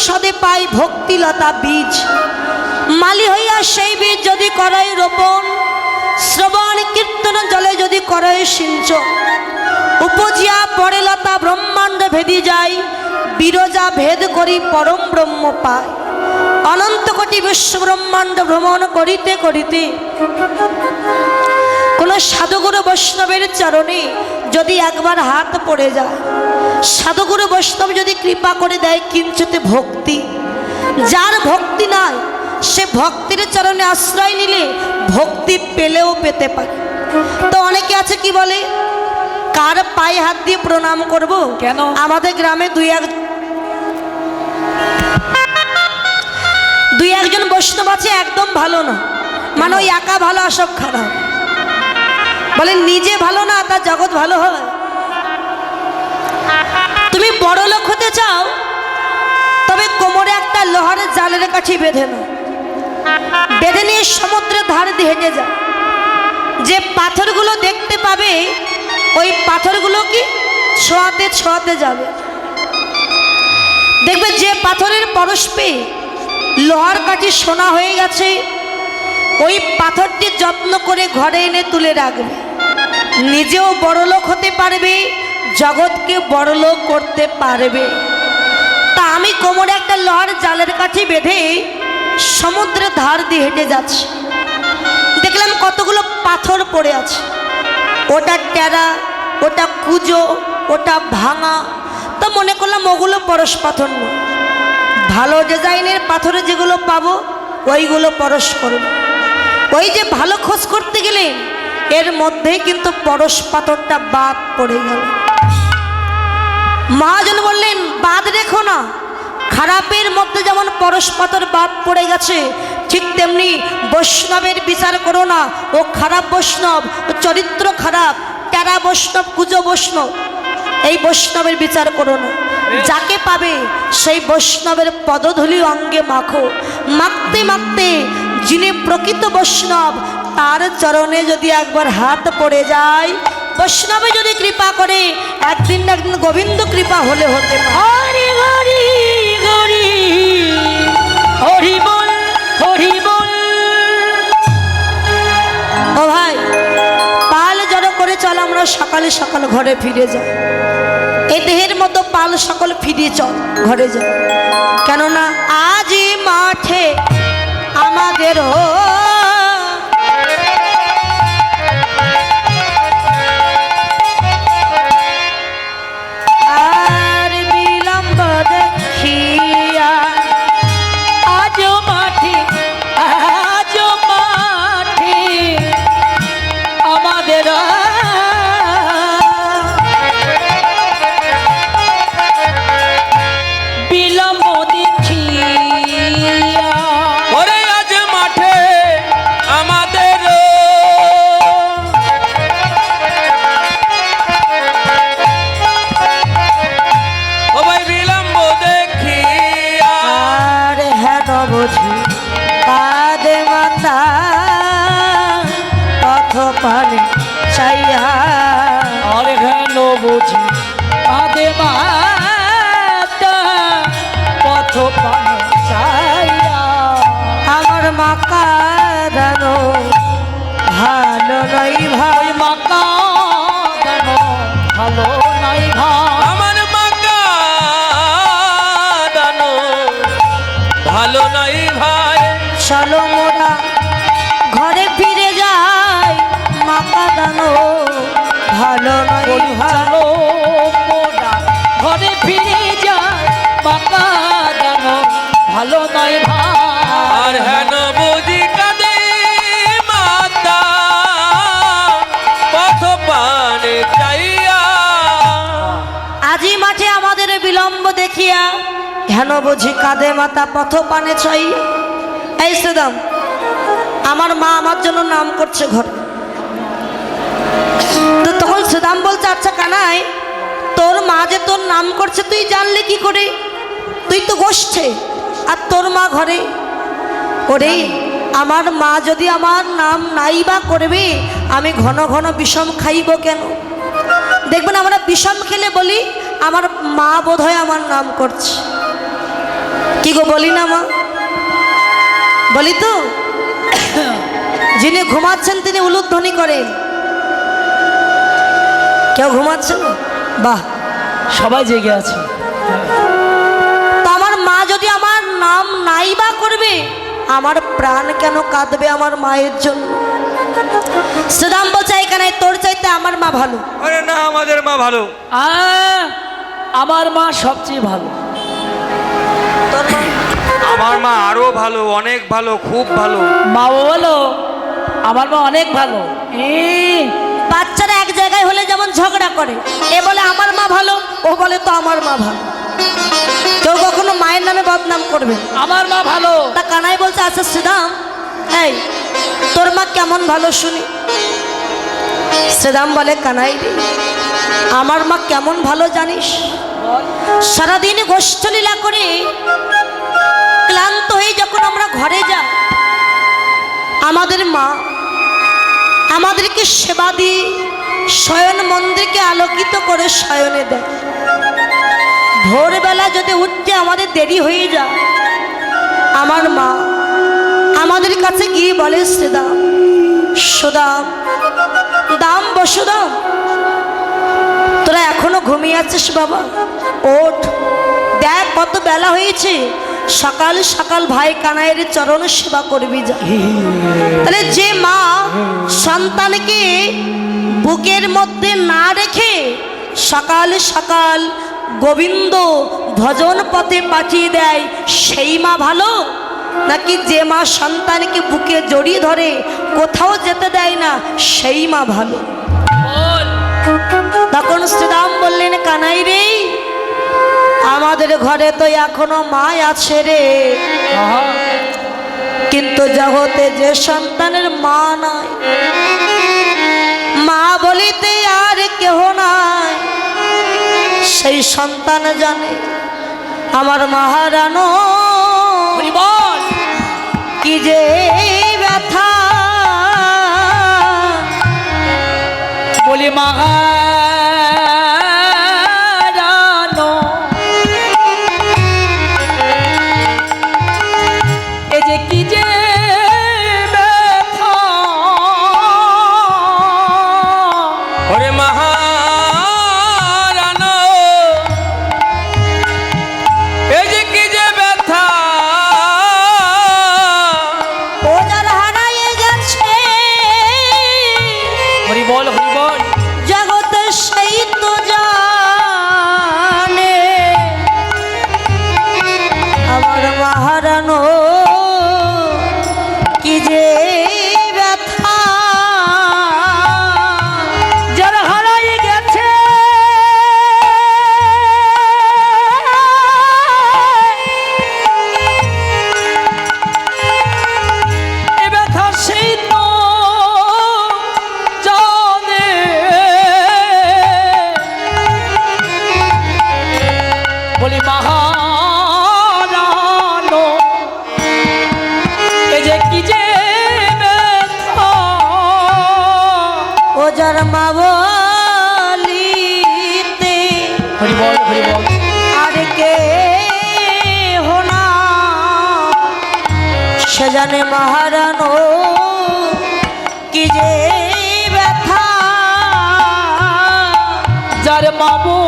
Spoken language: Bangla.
প্রসাদে পাই ভক্তিলতা বীজ। মালি হইয়া সেই বীজ যদি করাই রোপণ, শ্রবণ কীর্তন জলে যদি করয় সিঞ্চ উপজিয়া পরে লতা ব্রহ্মাণ্ড ভেদি যায়, বিরজা ভেদ করি পরম ব্রহ্ম পায়। অনন্ত কোটি বিশ্ব ব্রহ্মাণ্ড ভ্রমণ করিতে করিতে। কোনো সাধুগুরু বৈষ্ণবের চরণে যদি একবার হাত পড়ে যায় সাধুগুরু বৈষ্ণব যদি কৃপা করে দেয় কিঞ্চিত ভক্তি। যার ভক্তি নাই সে ভক্তির চরণে আশ্রয় নিলে ভক্তি পেলেও পেতে পারে। তো অনেকে আছে কি বলে কার পায়ে হাত দিয়ে প্রণাম করব? কেন? আমাদের গ্রামে দুই এক দুই একজন বৈষ্ণব আছে একদম ভালো না। মানে ওই একা ভালো আর সব খারাপ বলে নিজে ভালো না তার জগৎ ভালো হয়। তুমি বড় লোক হতে চাও, তবে কোমরে একটা লোহার জালের কাছে বেঁধে নাও। বেঁধে নিয়ে সমুদ্রের ধার দিয়ে হেঁটে যাও। যে পাথরগুলো দেখতে পাবে, ওই পাথরগুলো কি ছোঁয়াতে ছোঁয়াতে যাবে। দেখবে যে পাথরের পরশ পেয়ে লোহার কাঠি সোনা হয়ে গেছে, ওই পাথরটি যত্ন করে ঘরে এনে তুলে রাখবে। নিজেও বড়লোক হতে পারবে জগৎকে বড়লোক করতে পারবে। তা আমি কোমরে একটা লোহার জালের কাঠি বেঁধে সমুদ্রের ধার দিয়ে হেঁটে যাচ্ছি। দেখলাম কতগুলো পাথর পড়ে আছে। ওটা টেরা, ওটা কুজো, ওটা ভাঙা। তো মনে করলাম ওগুলো পরশ পাথর নয় ভালো ডিজাইনের পাথরে যেগুলো পাবো, ওইগুলো পরশ করব। ওই যে ভালো খোঁজ করতে গেলেন এর মধ্যেই কিন্তু পরশ পাথরটা বাদ পড়ে গেল। মহাজন বললেন, বাদ রেখো না। খারাপের মধ্যে যেমন পরশ পাথর বাদ পড়ে গেছে, ঠিক তেমনি বৈষ্ণবের বিচার করো না। ও খারাপ বৈষ্ণব চরিত্র খারাপ টেরা বৈষ্ণব, কুজো বৈষ্ণব। এই বৈষ্ণবের বিচার করো না। যাকে পাবে, সেই বৈষ্ণবের পদধূলি অঙ্গে মাখো। মাখতে মাখতে যিনি প্রকৃত বৈষ্ণব, তার চরণে যদি একবার হাত পড়ে যায় বৈষ্ণবে যদি কৃপা করে একদিন না একদিন গোবিন্দ কৃপা হলে হতে হরি হরি হরি হরি বল হরি বল। ও ভাই পাল জড়ো করে চল আমরা সকালে সকাল ঘরে ফিরে যাই। এই দেহের মতো পাল সকল ফিরে চল ঘরে যাই। কেননা আজই মাঠে বুঝি আদে পথ আমার মা কাদানো ভালো নই ভাই মাকা যেন ভালো নাই ভাই আমার মাকা দানো ভালো নাই ভাই চলো আর হেন বুঝি কাঁদে মাতা পথ পানে চাইয়া। আজি মাঠে আমাদের বিলম্ব দেখিয়া হেন বুঝি কাঁদে মাতা পথ পানে চাই এই সুদাম আমার মা আমার জন্য নাম করছে ঘরে। তো তখন সুদাম বলছে আচ্ছা কানাই তোর মা যে তোর নাম করছে তুই জানলে কি করে? তুই তো গোষ্ঠে। আর তোর মা ঘরে? ওরে, আমার মা যদি আমার নাম নাই বা করবে, আমি ঘন ঘন বিষম খাইব কেন? দেখবেন আমরা বিষম খেলে বলি, আমার মা বোধহয় আমার নাম করছে। কি গো বলি না মা? বলি তো, যিনি ঘুমাচ্ছেন তিনি উলুধ্বনি করেন। কেউ ঘুমাচ্ছেন বাহ। সবাই জেগে আছে। আমার নাম নাই বা করবে আমার প্রাণ কেন কাঁদবে আমার মায়ের জন্য? শ্রীরাম বলছে এখানে তোর চাইতে আমার মা ভালো। আরে না আমাদের মা ভালো। আহ, আমার মা সবচেয়ে ভালো। আমার মা আরও ভালো অনেক ভালো খুব ভালো। মা বলো আমার মা অনেক ভালো। এই, বাচ্চারা এক জায়গায় হলে যেমন ঝগড়া করে এ বলে আমার মা ভালো ও বলে তো আমার মা ভালো। কেউ মায়ের নামে বদনাম করবে। আমার মা ভালো। তা কানাই বলছে আচ্ছা শ্রীরাম এই তোর মা কেমন ভালো শুনি? শ্রীরাম বলে কানাই রে আমার মা কেমন ভালো জানিস? সারাদিন গোষ্ঠলীলা করে ক্লান্ত হয়ে যখন আমরা ঘরে যাই আমাদের মা আমাদেরকে সেবা দিয়ে শয়ন মন্দিরকে আলোকিত করে শয়নে দেয়। ভোরবেলা যদি উঠতে আমাদের দেরি হয়ে যায়, আমার মা আমাদের কাছে গিয়ে বলে শ্রীদাম সুদাম দাম বসুদাম তোরা এখনও ঘুমিয়ে আছিস বাবা? ওঠ। দেখ কত বেলা হয়েছে। সকাল সকাল ভাই কানাইয়ের চরণ সেবা করবি যা। তাহলে যে মা সন্তানকে বুকের মধ্যে না রেখে সকাল সকাল গোবিন্দ ভজন পথে পাঠিয়ে দেয় সেই মা ভালো? নাকি যে মা সন্তানকে বুকে জড়িয়ে ধরে কোথাও যেতে দেয় না সেই মা ভালো। তখন শ্রীরাম বললেন কানাই রে আমাদের ঘরে তো এখনও মা আছে রে। কিন্তু জগতে যে সন্তানের মা নাই মা বলিতে আর কেহ নাই। সেই সন্তান জানে আমার মহারানো। বল কি যে ব্যথা। বলি মাগানো ও মাবলিতে আর কে হোনা সে জানে মহারানো কি যে ব্যথা। যার মামু